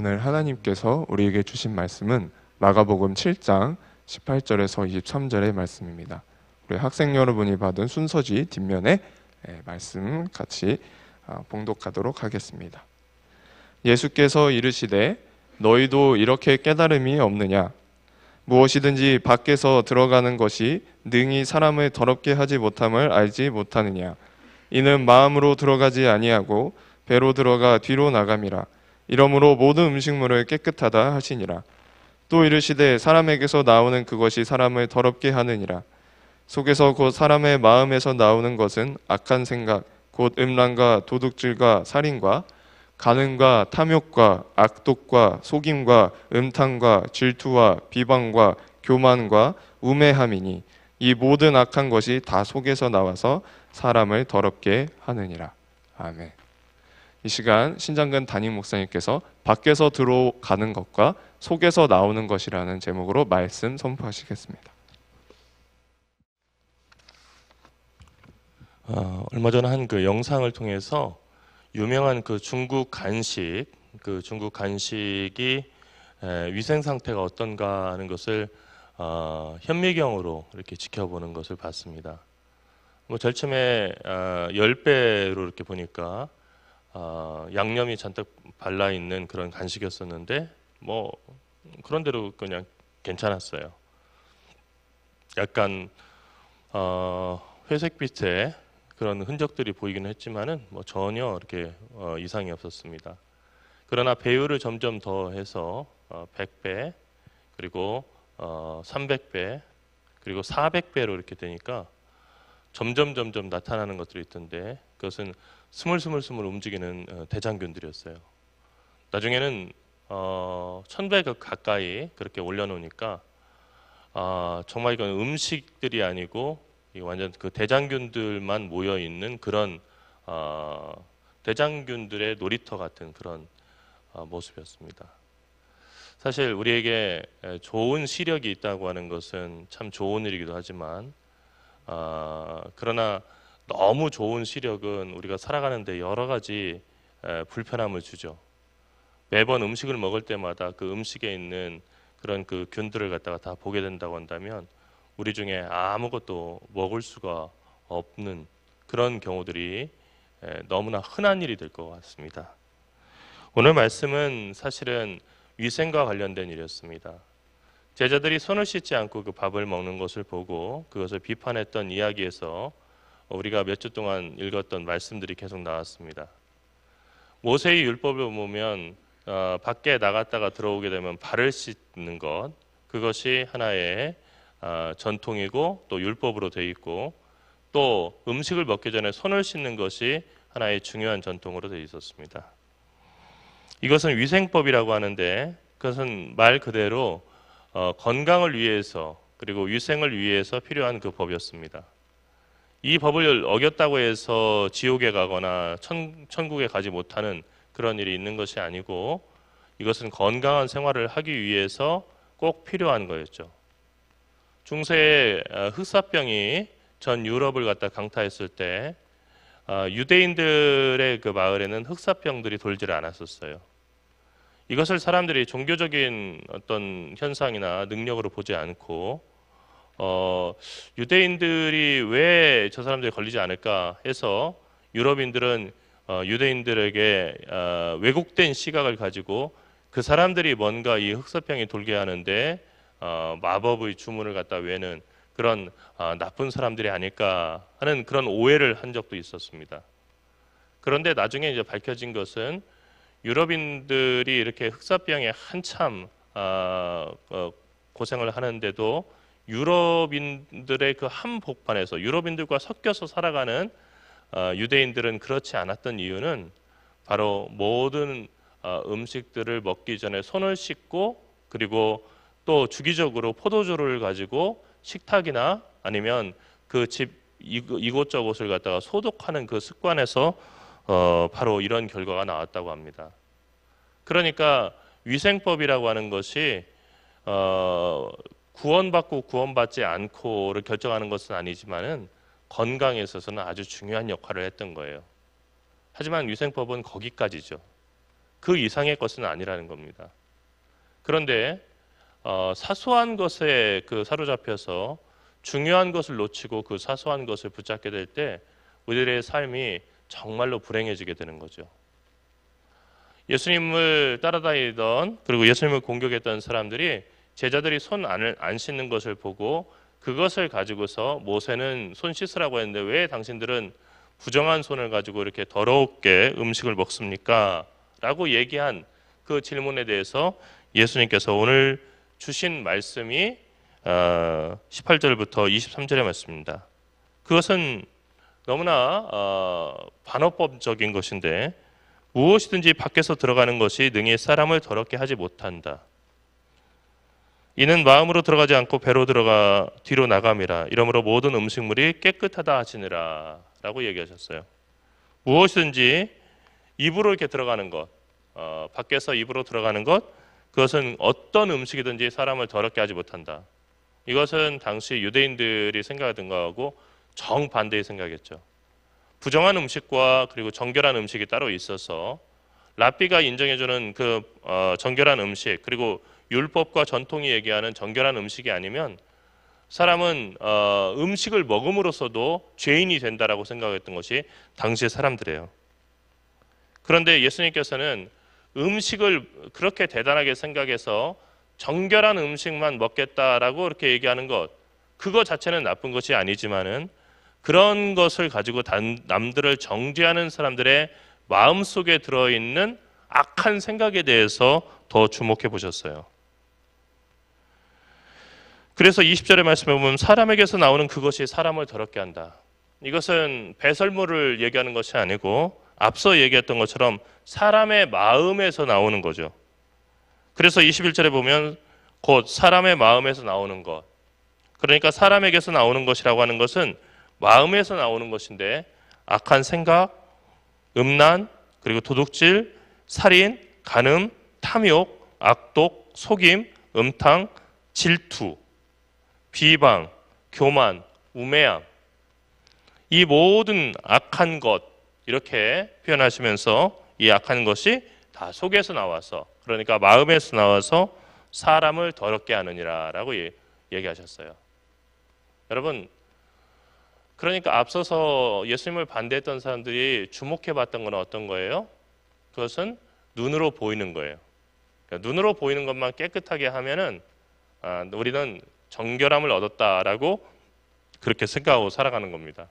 오늘 하나님께서 우리에게 주신 말씀은 마가복음 7장 18절에서 23절의 말씀입니다. 우리 학생 여러분이 받은 순서지 뒷면에 예, 말씀 같이 아, 봉독하도록 하겠습니다. 예수께서 이르시되 너희도 이렇게 깨달음이 없느냐 무엇이든지 밖에서 들어가는 것이 능히 사람을 더럽게 하지 못함을 알지 못하느냐 이는 마음으로 들어가지 아니하고 배로 들어가 뒤로 나감이라 이러므로 모든 음식물을 깨끗하다 하시니라 또 이르시되 사람에게서 나오는 그것이 사람을 더럽게 하느니라 속에서 곧 사람의 마음에서 나오는 것은 악한 생각 곧 음란과 도둑질과 살인과 간음과 탐욕과 악독과 속임과 음탕과 질투와 비방과 교만과 우매함이니 이 모든 악한 것이 다 속에서 나와서 사람을 더럽게 하느니라. 아멘. 이 시간 신장근 담임 목사님께서 밖에서 들어가는 것과 속에서 나오는 것이라는 제목으로 말씀 선포하시겠습니다. 어, 얼마 전에 한그 영상을 통해서 유명한 그 중국 간식, 그 중국 간식이 에, 위생 상태가 어떤가 하는 것을 어, 현미경으로 이렇게 지켜보는 것을 봤습니다. 뭐 처음에 어, 10배로 이렇게 보니까 어, 양념이 잔뜩 발라 있는 그런 간식이었었는데 뭐 그런 대로 그냥 괜찮았어요. 약간 어, 회색빛의 그런 흔적들이 보이기는 했지만은 뭐 전혀 이렇게 어, 이상이 없었습니다. 그러나 배율을 점점 더 해서 어, 100배 그리고 어, 300배 그리고 400배로 이렇게 되니까 점점 점점 나타나는 것들이 있던데 그것은 스물스물스물 움직이는 어, 대장균들이었어요. 나중에는 어, 1000배 가까이 그렇게 올려놓으니까 아, 정말 이건 음식들이 아니고 이 완전 그 대장균들만 모여 있는 그런 어, 대장균들의 놀이터 같은 그런 어, 모습이었습니다. 사실 우리에게 좋은 시력이 있다고 하는 것은 참 좋은 일이기도 하지만 어, 그러나 너무 좋은 시력은 우리가 살아가는데 여러 가지 에, 불편함을 주죠. 매번 음식을 먹을 때마다 그 음식에 있는 그런 그 균들을 갖다가 다 보게 된다고 한다면 우리 중에 아무것도 먹을 수가 없는 그런 경우들이 너무나 흔한 일이 될 것 같습니다. 오늘 말씀은 사실은 위생과 관련된 일이었습니다. 제자들이 손을 씻지 않고 그 밥을 먹는 것을 보고 그것을 비판했던 이야기에서 우리가 몇 주 동안 읽었던 말씀들이 계속 나왔습니다. 모세의 율법을 보면 어, 밖에 나갔다가 들어오게 되면 발을 씻는 것 그것이 하나의 어, 전통이고 또 율법으로 되어 있고 또 음식을 먹기 전에 손을 씻는 것이 하나의 중요한 전통으로 되어 있었습니다. 이것은 위생법이라고 하는데 그것은 말 그대로 어, 건강을 위해서 그리고 위생을 위해서 필요한 그 법이었습니다. 이 법을 어겼다고 해서 지옥에 가거나 천, 천국에 가지 못하는 그런 일이 있는 것이 아니고 이것은 건강한 생활을 하기 위해서 꼭 필요한 거였죠. 중세의 어, 흑사병이 전 유럽을 갖다 강타했을 때 어, 유대인들의 그 마을에는 흑사병들이 돌지를 않았었어요. 이것을 사람들이 종교적인 어떤 현상이나 능력으로 보지 않고 어, 유대인들이 왜 저 사람들이 걸리지 않을까 해서 유럽인들은 어, 유대인들에게 어, 왜곡된 시각을 가지고 그 사람들이 뭔가 이 흑사병이 돌게 하는데 어, 마법의 주문을 갖다 외는 그런 어, 나쁜 사람들이 아닐까 하는 그런 오해를 한 적도 있었습니다. 그런데 나중에 이제 밝혀진 것은 유럽인들이 이렇게 흑사병에 한참 어, 어, 고생을 하는데도 유럽인들의 그 한복판에서 유럽인들과 섞여서 살아가는 어, 유대인들은 그렇지 않았던 이유는 바로 모든 어, 음식들을 먹기 전에 손을 씻고 그리고 또 주기적으로 포도주를 가지고 식탁이나 아니면 그 집 이곳저곳을 갖다가 소독하는 그 습관에서 어, 바로 이런 결과가 나왔다고 합니다. 그러니까 위생법이라고 하는 것이 어, 구원받고 구원받지 않고를 결정하는 것은 아니지만은 건강에 있어서는 아주 중요한 역할을 했던 거예요. 하지만 위생법은 거기까지죠. 그 이상의 것은 아니라는 겁니다. 그런데 어, 사소한 것에 그 사로잡혀서 중요한 것을 놓치고 그 사소한 것을 붙잡게 될 때 우리들의 삶이 정말로 불행해지게 되는 거죠. 예수님을 따라다니던 그리고 예수님을 공격했던 사람들이 제자들이 손안 씻는 것을 보고 그것을 가지고서 모세는 손 씻으라고 했는데 왜 당신들은 부정한 손을 가지고 이렇게 더럽게 음식을 먹습니까? 라고 얘기한 그 질문에 대해서 예수님께서 오늘 주신 말씀이 어, 18절부터 23절의 말씀입니다. 그것은 너무나 어, 반어법적인 것인데 무엇이든지 밖에서 들어가는 것이 능히 사람을 더럽게 하지 못한다. 이는 마음으로 들어가지 않고 배로 들어가 뒤로 나감이라. 이러므로 모든 음식물이 깨끗하다 하시니라 라고 얘기하셨어요. 무엇이든지 입으로 이렇게 들어가는 것, 어, 밖에서 입으로 들어가는 것, 그것은 어떤 음식이든지 사람을 더럽게 하지 못한다. 이것은 당시 유대인들이 생각하던 거하고 정반대의 생각이었죠. 부정한 음식과 그리고 정결한 음식이 따로 있어서 랍비가 인정해주는 그 어, 정결한 음식 그리고 율법과 전통이 얘기하는 정결한 음식이 아니면 사람은 어, 음식을 먹음으로써도 죄인이 된다라고 생각했던 것이 당시의 사람들이에요. 그런데 예수님께서는 음식을 그렇게 대단하게 생각해서 정결한 음식만 먹겠다라고 이렇게 얘기하는 것 그거 자체는 나쁜 것이 아니지만은 그런 것을 가지고 단- 남들을 정죄하는 사람들의 마음 속에 들어 있는 악한 생각에 대해서 더 주목해 보셨어요. 그래서 20절의 말씀에 보면 사람에게서 나오는 그것이 사람을 더럽게 한다. 이것은 배설물을 얘기하는 것이 아니고 앞서 얘기했던 것처럼 사람의 마음에서 나오는 거죠. 그래서 21절에 보면 곧 사람의 마음에서 나오는 것. 그러니까 사람에게서 나오는 것이라고 하는 것은 마음에서 나오는 것인데 악한 생각, 음란, 그리고 도둑질, 살인, 간음, 탐욕, 악독, 속임, 음탕, 질투, 비방, 교만, 우매함. 이 모든 악한 것 이렇게 표현하시면서 이 악한 것이 다 속에서 나와서 그러니까 마음에서 나와서 사람을 더럽게 하느니라 라고 예- 얘기하셨어요. 여러분 그러니까 앞서서 예수님을 반대했던 사람들이 주목해 봤던 건 어떤 거예요? 그것은 눈으로 보이는 거예요. 그러니까 눈으로 보이는 것만 깨끗하게 하면은 아, 우리는 정결함을 얻었다라고 그렇게 생각하고 살아가는 겁니다.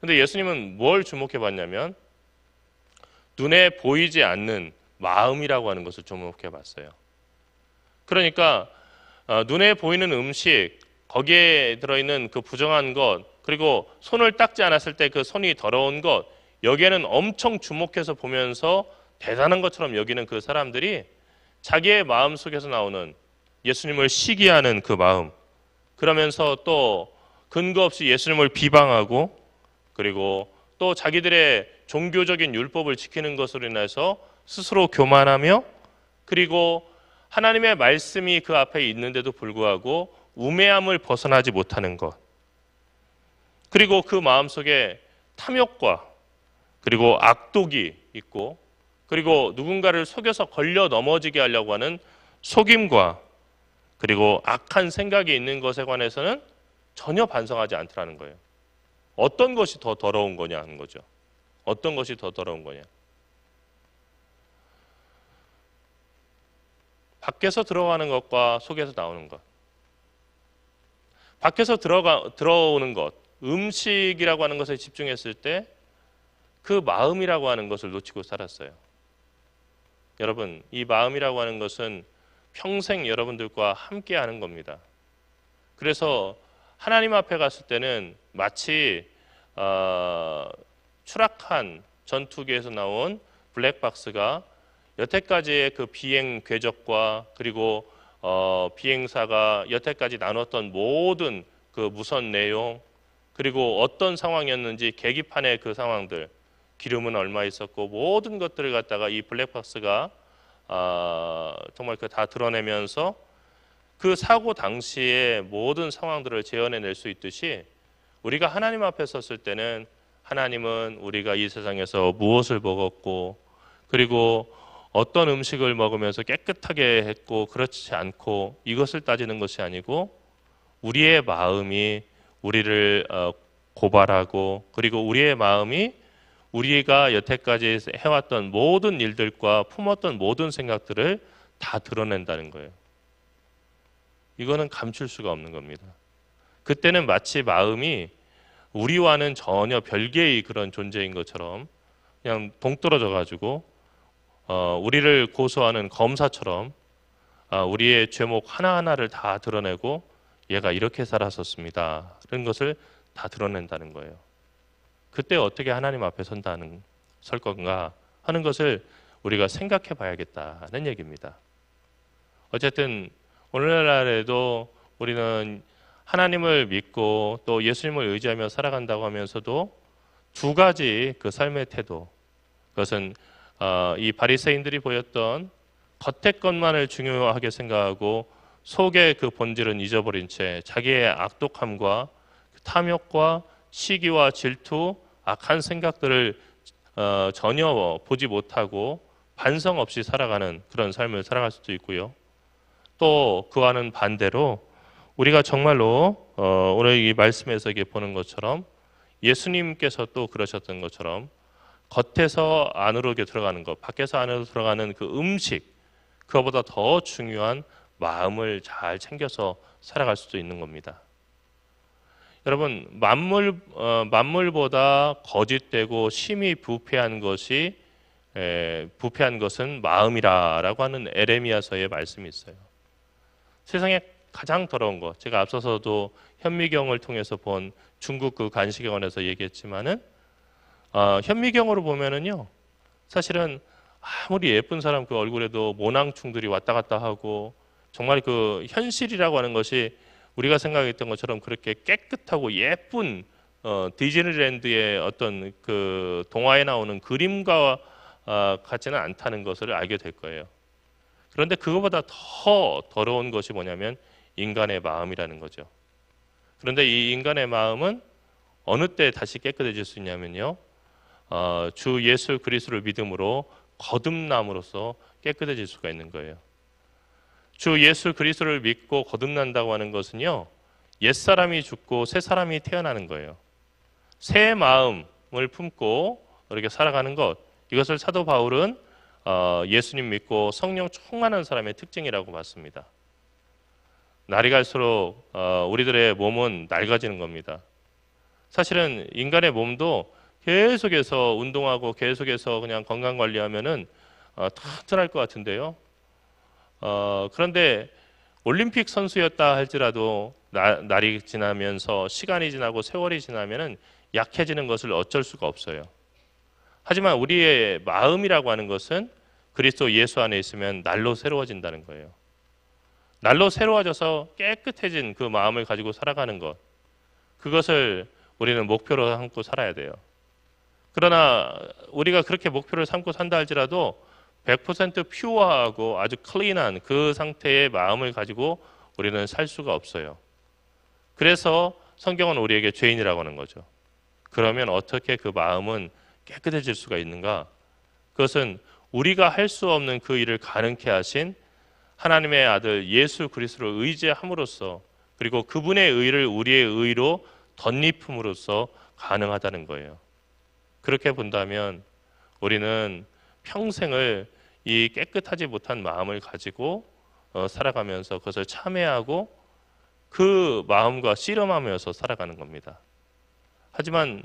근데 예수님은 뭘 주목해 봤냐면 눈에 보이지 않는 마음이라고 하는 것을 주목해 봤어요. 그러니까 어, 눈에 보이는 음식 거기에 들어있는 그 부정한 것 그리고 손을 닦지 않았을 때 그 손이 더러운 것 여기에는 엄청 주목해서 보면서 대단한 것처럼 여기는 그 사람들이 자기의 마음 속에서 나오는 예수님을 시기하는 그 마음 그러면서 또 근거 없이 예수님을 비방하고 그리고 또 자기들의 종교적인 율법을 지키는 것으로 인해서 스스로 교만하며 그리고 하나님의 말씀이 그 앞에 있는데도 불구하고 우매함을 벗어나지 못하는 것. 그리고 그 마음 속에 탐욕과 그리고 악독이 있고 그리고 누군가를 속여서 걸려 넘어지게 하려고 하는 속임과 그리고 악한 생각이 있는 것에 관해서는 전혀 반성하지 않더라는 거예요. 어떤 것이 더 더러운 거냐 하는 거죠. 어떤 것이 더 더러운 거냐. 밖에서 들어가는 것과 속에서 나오는 것. 밖에서 들어가 들어오는 것, 음식이라고 하는 것에 집중했을 때 그 마음이라고 하는 것을 놓치고 살았어요. 여러분, 이 마음이라고 하는 것은 평생 여러분들과 함께 하는 겁니다. 그래서 하나님 앞에 갔을 때는 마치 어, 추락한 전투기에서 나온 블랙박스가 여태까지의 그 비행 궤적과 그리고 어, 비행사가 여태까지 나눴던 모든 그 무선 내용 그리고 어떤 상황이었는지 계기판의 그 상황들 기름은 얼마 있었고 모든 것들을 갖다가 이 블랙박스가 아, 정말 그 다 드러내면서 그 사고 당시의 모든 상황들을 재현해낼 수 있듯이 우리가 하나님 앞에 섰을 때는 하나님은 우리가 이 세상에서 무엇을 먹었고 그리고 어떤 음식을 먹으면서 깨끗하게 했고 그렇지 않고 이것을 따지는 것이 아니고 우리의 마음이 우리를 어, 고발하고 그리고 우리의 마음이 우리가 여태까지 해왔던 모든 일들과 품었던 모든 생각들을 다 드러낸다는 거예요. 이거는 감출 수가 없는 겁니다. 그때는 마치 마음이 우리와는 전혀 별개의 그런 존재인 것처럼 그냥 동떨어져 가지고 어, 우리를 고소하는 검사처럼 아, 우리의 죄목 하나하나를 다 드러내고 얘가 이렇게 살았었습니다. 이런 것을 다 드러낸다는 거예요. 그때 어떻게 하나님 앞에 선다는 설 건가 하는 것을 우리가 생각해 봐야겠다는 얘기입니다. 어쨌든 오늘날에도 우리는 하나님을 믿고 또 예수님을 의지하며 살아간다고 하면서도 두 가지 그 삶의 태도 그것은 어, 이 바리새인들이 보였던 겉의 것만을 중요하게 생각하고 속의 그 본질은 잊어버린 채 자기의 악독함과 탐욕과 시기와 질투, 악한 생각들을 어, 전혀 보지 못하고 반성 없이 살아가는 그런 삶을 살아갈 수도 있고요. 또 그와는 반대로 우리가 정말로 어, 오늘 이 말씀에서 이게 보는 것처럼 예수님께서 또 그러셨던 것처럼 겉에서 안으로 들어가는 것, 밖에서 안으로 들어가는 그 음식, 그거보다 더 중요한 마음을 잘 챙겨서 살아갈 수도 있는 겁니다. 여러분 만물 어, 만물보다 거짓되고 심히 부패한 것이 에, 부패한 것은 마음이라라고 하는 에레미야서의 말씀이 있어요. 세상에 가장 더러운 것 제가 앞서서도 현미경을 통해서 본 중국 그 간식원에서 얘기했지만은 어, 현미경으로 보면은요 사실은 아무리 예쁜 사람 그 얼굴에도 모낭충들이 왔다 갔다 하고 정말 그 현실이라고 하는 것이 우리가 생각했던 것처럼 그렇게 깨끗하고 예쁜 어, 디즈니랜드의 어떤 그 동화에 나오는 그림과 어, 같지는 않다는 것을 알게 될 거예요. 그런데 그거보다 더 더러운 것이 뭐냐면 인간의 마음이라는 거죠. 그런데 이 인간의 마음은 어느 때 다시 깨끗해질 수 있냐면요. 어, 주 예수 그리스도를 믿음으로 거듭남으로써 깨끗해질 수가 있는 거예요. 주 예수 그리스도를 믿고 거듭난다고 하는 것은요. 옛 사람이 죽고 새 사람이 태어나는 거예요. 새 마음을 품고 이렇게 살아가는 것 이것을 사도 바울은 어, 예수님 믿고 성령 충만한 사람의 특징이라고 봤습니다. 날이 갈수록 어, 우리들의 몸은 낡아지는 겁니다. 사실은 인간의 몸도 계속해서 운동하고 계속해서 그냥 건강 관리하면은 어, 튼튼할 것 같은데요. 어, 그런데 올림픽 선수였다 할지라도 나, 날이 지나면서 시간이 지나고 세월이 지나면은 약해지는 것을 어쩔 수가 없어요. 하지만 우리의 마음이라고 하는 것은 그리스도 예수 안에 있으면 날로 새로워진다는 거예요. 날로 새로워져서 깨끗해진 그 마음을 가지고 살아가는 것. 그것을 우리는 목표로 삼고 살아야 돼요. 그러나 우리가 그렇게 목표를 삼고 산다 할지라도 100% 퓨어하고 아주 클린한 그 상태의 마음을 가지고 우리는 살 수가 없어요. 그래서 성경은 우리에게 죄인이라고 하는 거죠. 그러면 어떻게 그 마음은 깨끗해질 수가 있는가? 그것은 우리가 할 수 없는 그 일을 가능케 하신 하나님의 아들 예수 그리스도를 의지함으로써 그리고 그분의 의를 우리의 의로 덧입음으로써 가능하다는 거예요. 그렇게 본다면 우리는 평생을 이 깨끗하지 못한 마음을 가지고 어, 살아가면서 그것을 참회하고 그 마음과 씨름하면서 살아가는 겁니다. 하지만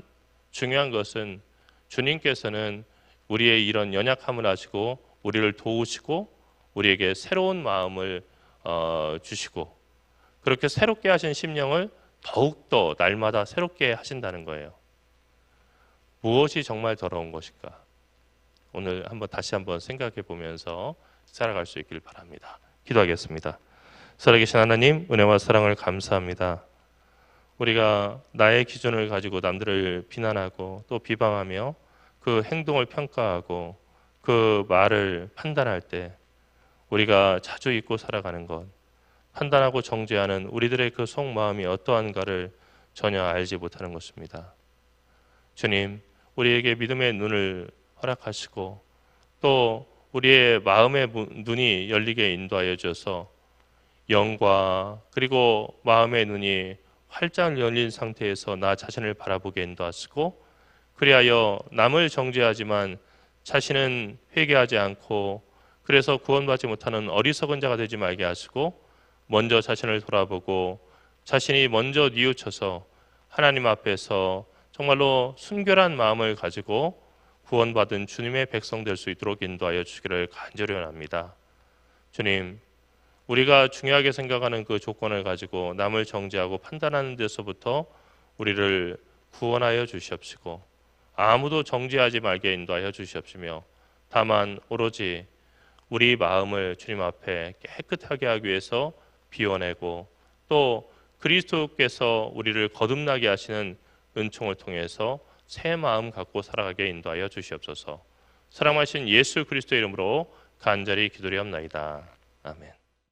중요한 것은 주님께서는 우리의 이런 연약함을 아시고 우리를 도우시고 우리에게 새로운 마음을 어, 주시고 그렇게 새롭게 하신 심령을 더욱더 날마다 새롭게 하신다는 거예요. 무엇이 정말 더러운 것일까? 오늘 한번 다시 한번 생각해 보면서 살아갈 수 있길 바랍니다. 기도하겠습니다. 살아계신 하나님, 은혜와 사랑을 감사합니다. 우리가 나의 기준을 가지고 남들을 비난하고 또 비방하며 그 행동을 평가하고 그 말을 판단할 때 우리가 자주 잊고 살아가는 것, 판단하고 정죄하는 우리들의 그 속마음이 어떠한가를 전혀 알지 못하는 것입니다. 주님, 우리에게 믿음의 눈을 허락하시고 또 우리의 마음의 문- 눈이 열리게 인도하여 주셔서 영과 그리고 마음의 눈이 활짝 열린 상태에서 나 자신을 바라보게 인도하시고 그리하여 남을 정죄하지만 자신은 회개하지 않고 그래서 구원받지 못하는 어리석은 자가 되지 말게 하시고 먼저 자신을 돌아보고 자신이 먼저 뉘우쳐서 하나님 앞에서 정말로 순결한 마음을 가지고 구원받은 주님의 백성 될 수 있도록 인도하여 주기를 간절히 원합니다. 주님, 우리가 중요하게 생각하는 그 조건을 가지고 남을 정죄하고 판단하는 데서부터 우리를 구원하여 주시옵시고 아무도 정죄하지 말게 인도하여 주시옵시며 다만 오로지 우리 마음을 주님 앞에 깨끗하게 하기 위해서 비워내고 또 그리스도께서 우리를 거듭나게 하시는 은총을 통해서 새 마음 갖고 살아가게 인도하여 주시옵소서. 사랑하신 예수 그리스도 이름으로 간절히 기도리옵나이다. 아멘.